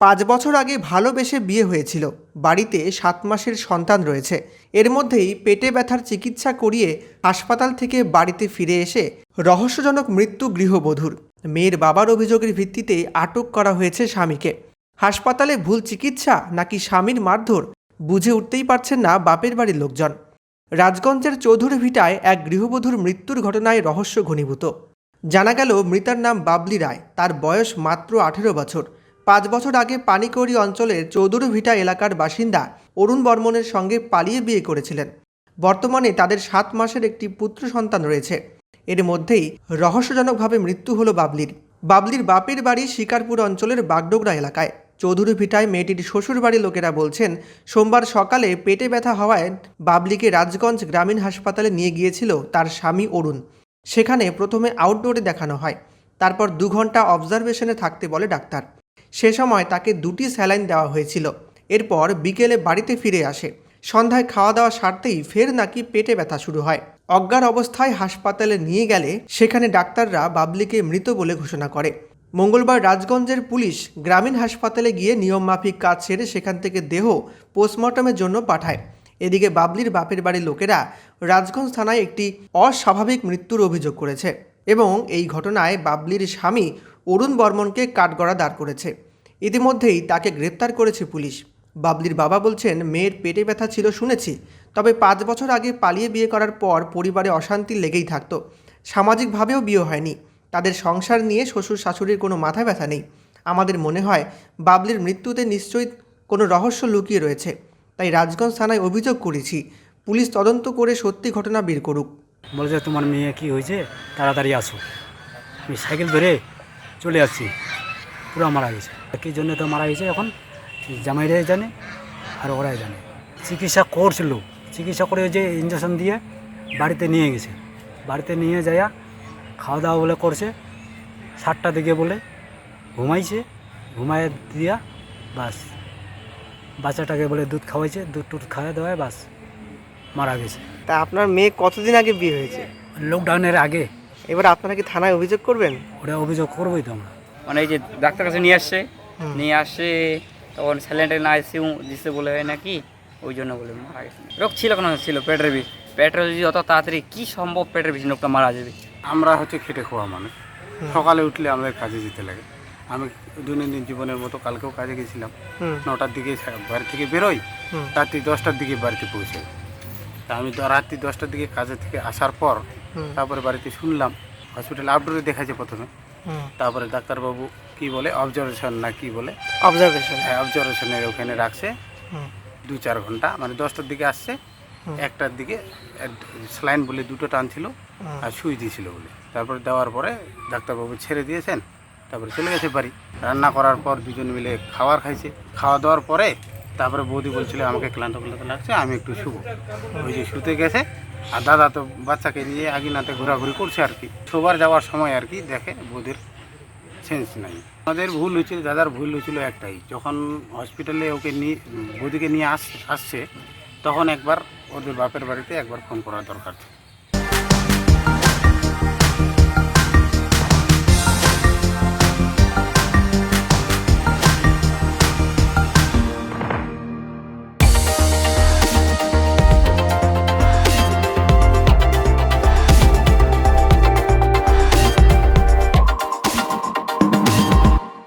পাঁচ বছর আগে ভালোবেসে বিয়ে হয়েছিল। বাড়িতে সাত মাসের সন্তান রয়েছে। এর মধ্যেই পেটে ব্যথার চিকিৎসা করিয়ে হাসপাতাল থেকে বাড়িতে ফিরে এসে রহস্যজনক মৃত্যু গৃহবধূর। মেয়ের বাবার অভিযোগের ভিত্তিতে আটক করা হয়েছে স্বামীকে। হাসপাতালে ভুল চিকিৎসা নাকি স্বামীর মারধর বুঝে উঠতেই পারছেন না বাপের বাড়ির লোকজন। রাজগঞ্জের চৌধুরী ভিটায় এক গৃহবধূর মৃত্যুর ঘটনায় রহস্য ঘনীভূত। জানা গেল, মৃতার নাম বাবলি রায়। তার বয়স মাত্র আঠেরো বছর। পাঁচ বছর আগে পানিকৌড়ি অঞ্চলের চৌধুরী ভিটা এলাকার বাসিন্দা অরুণ বর্মনের সঙ্গে পালিয়ে বিয়ে করেছিলেন। বর্তমানে তাদের সাত মাসের একটি পুত্র সন্তান রয়েছে। এর মধ্যেই রহস্যজনকভাবে মৃত্যু হলো বাবলির। বাবলির বাপের বাড়ি শিকারপুর অঞ্চলের বাগডোগরা এলাকায়। চৌধুরী ভিটায় মেয়েটির শ্বশুর বাড়ির লোকেরা বলছেন, সোমবার সকালে পেটে ব্যথা হওয়ায় বাবলিকে রাজগঞ্জ গ্রামীণ হাসপাতালে নিয়ে গিয়েছিল তার স্বামী অরুণ। সেখানে প্রথমে আউটডোরে দেখানো হয়, তারপর দু ঘণ্টা অবজারভেশনে থাকতে বলে ডাক্তার। সে সময় তাকে দুটি স্যালাইন দেওয়া হয়েছিল। এরপর বিকেলে বাড়িতে ফিরে আসে। সন্ধ্যায় খাওয়া দাওয়া সারতেই ফের নাকি পেটে ব্যথা শুরু হয়। অজ্ঞার অবস্থায় হাসপাতালে নিয়ে গেলে সেখানে ডাক্তাররা বাবলিকে মৃত বলে ঘোষণা করে। মঙ্গলবার রাজগঞ্জের পুলিশ গ্রামীণ হাসপাতালে গিয়ে নিয়মমাফিক কাজ সেরে সেখান থেকে দেহ পোস্টমর্টমের জন্য পাঠায়। এদিকে বাবলির বাপের বাড়ির লোকেরা রাজগঞ্জ থানায় একটি অস্বাভাবিক মৃত্যুর অভিযোগ করেছে এবং এই ঘটনায় বাবলির স্বামী অরুণ বর্মনকে কাঠগড়া দাঁড় করেছে। ইতিমধ্যেই তাকে গ্রেপ্তার করেছে পুলিশ। বাবলির বাবা বলছেন, মেয়ের পেটে ব্যথা ছিল, শুনেছি। তবে পাঁচ বছর আগে পালিয়ে বিয়ে করার পর পরিবারে অশান্তি লেগেই থাকতো। সামাজিকভাবেও বিয়ে হয়নি। তাদের সংসার নিয়ে শ্বশুর শাশুড়ির কোনো মাথা ব্যথা নেই। আমাদের মনে হয়, বাবলির মৃত্যুতে নিশ্চয়ই কোনো রহস্য লুকিয়ে রয়েছে। তাই রাজগঞ্জ থানায় অভিযোগ করেছি। পুলিশ তদন্ত করে সত্যি ঘটনা বের করুক। বলে যে তোমার মেয়ে কি হয়েছে? তাড়াতাড়ি আসো। সাইকেল ধরে চলে আসছি। পুরো মারা গেছে। কী জন্য তো মারা গেছে এখন। জামাইরাই জানে আর ওরাই জানে। চিকিৎসা করছিল। চিকিৎসা করে যে ইঞ্জেকশন দিয়ে বাড়িতে নিয়ে গেছে। বাড়িতে নিয়ে যাইয়া খাওয়া দাওয়া বলে করছে। সাতটা দিকে বলে ঘুমাইছে। ঘুমায় দিয়া বাস। বাচ্চাটাকে বলে দুধ খাওয়াইছে। দুধ টুধ খাওয়া দেওয়ায় বাস মারা গেছে। তা আপনার মেয়ে কতদিন আগে বিয়ে হয়েছে? লকডাউনের আগে। এবার আপনারা কি থানায় অভিযোগ করবেন? ওটা অভিযোগ করবোই তো আমরা। মানে এই যে ডাক্তার কাছে নিয়ে আসছে নিয়ে আসে তখন স্যালেন্ডে না এসেও দিছে বলে হয় নাকি? ওই জন্য বলে মারা গেছে। রোগ ছিল কোনো ছিল? পেটের বিষ। পেটের যদি অত তাড়াতাড়ি কী সম্ভব পেটের বিষ লোকটা মারা যাবে? আমরা হচ্ছে খেটে খাওয়া মানুষ। সকালে উঠলে আমাদের কাজে যেতে লাগে। আমি দৈনন্দিন জীবনের মতো কালকেও কাজে গেছিলাম। নটার দিকে বাড়ি থেকে বেরোই রাত্রি দশটার দিকে বাড়িতে পৌঁছাই। তা আমি তো রাত্রি দশটার দিকে কাজে থেকে আসার পর তারপরে বাড়িতে শুনলাম হসপিটালে আউটডোরে দেখাচ্ছে প্রথমে। তারপরে ডাক্তারবাবু কি বলে অবজারভেশন না কি বলে? অবজারভেশন হ্যাঁ অবজারভেশনের ওখানে রাখছে। দু চার ঘণ্টা মানে দশটার দিকে আসছে। একটার দিকে স্লাইন বলে দুটো টানছিল আর সুই দিয়েছিল বলে। তারপরে দেওয়ার পরে ডাক্তারবাবু ছেড়ে দিয়েছেন তারপরে চলে গেছে বাড়ি। রান্না করার পর দুজন মিলে খাবার খাইছে। খাওয়া দাওয়ার পরে তারপরে বৌদি বলছিল আমাকে ক্লান্ত ক্লান্ত লাগছে আমি একটু শুভ ওই যে শুতে গেছে আর দাদা তো বাচ্চাকে নিয়ে আগিনাতে ঘোরাঘুরি করছে আর কি। শোবার যাওয়ার সময় আর কি দেখে বোধের সেন্স নাই। আমাদের ভুল হয়েছিল, দাদার ভুল হয়েছিল একটাই। যখন হসপিটালে ওকে নিয়ে, বৌদিকে নিয়ে আস, আসছে, তখন একবার ওদের বাপের বাড়িতে একবার ফোন করা দরকার ছিল।